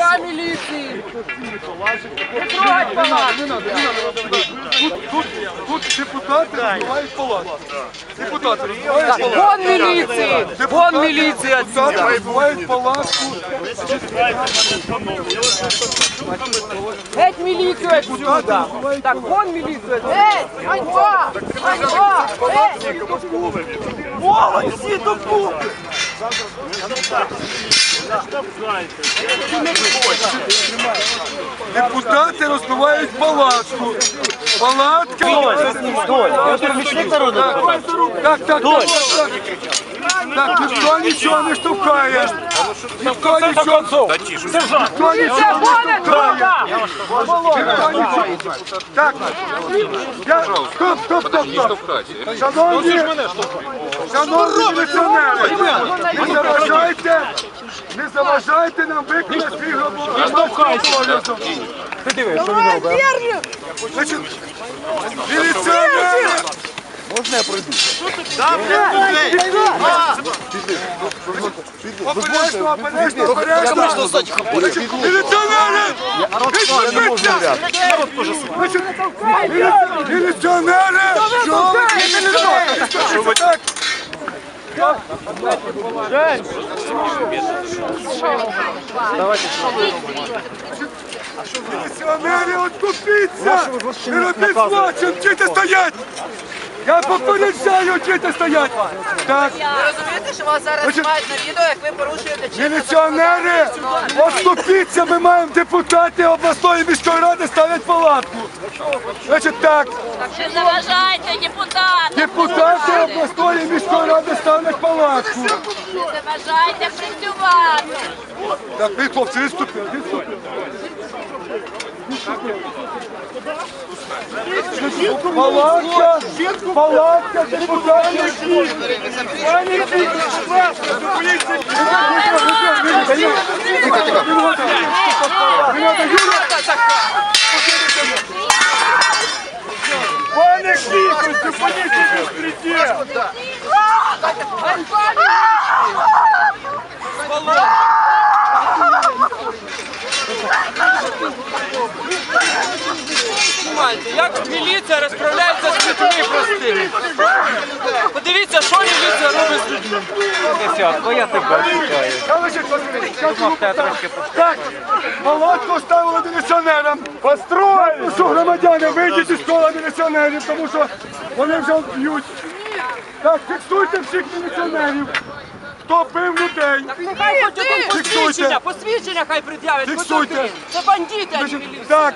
Працівника міліції. Не трогать палатку. Тут, тут, тут депутати розбивають палатку. Депутати розбивають Так, палатку. Вон міліції. Вон міліція. Депутати розбивають палатку. Геть міліцію отсюда. Так, вон міліцію. Геть, ганьба, ганьба. Геть. Молодь, всі до купи. Депутати розбивають палатку. Палатка. Так, так, так, так. Так, ніхто нічого не штовхає. Ніхто нічого. Ніхто нічого не штовхає. Ніхто нічого. Так, я, стоп, стоп, стоп, стоп. Шановні, шановні міліціонери, не заважайте, не заважайте нам виконати свій громадський обов'язок. Ти дивись, що він робить? Міліціонери! Обережно, обережно! Міліціонери! Що ви? Що? Міліціонери, откупіться! Не робіть злочин, діти стоять! Я попереджаю, діти стоять! Так, Ви розумієте, що вас зараз Значить- знімають на відео, як ви порушуєте чинне міліціонери, отступіться, ми маємо депутати обласної міської ради ставлять палатку. Значить так, Не заважайте депутатам. депутати обласної міської ради ставлять палатку. Не заважайте працювати. Так, ви, хлопці, відступили, відступили. Палатка, палатка, депутатів. Пані. Пане Кіко, зупиніться безпреділ. Як міліція розправляється Так, палатку ставили міліціонерам. Построїли! Що громадяни, вийдіть із кола міліціонерів, тому що вони вже б'ють. Так, фіксуйте всіх міліціонерів. Хто бив людей? Нехай хоч один Фіксуйте. посвідчення, посвідчення хай пред'явить. хоч Фіксуйте. один. Це бандити, а не міліція. Так,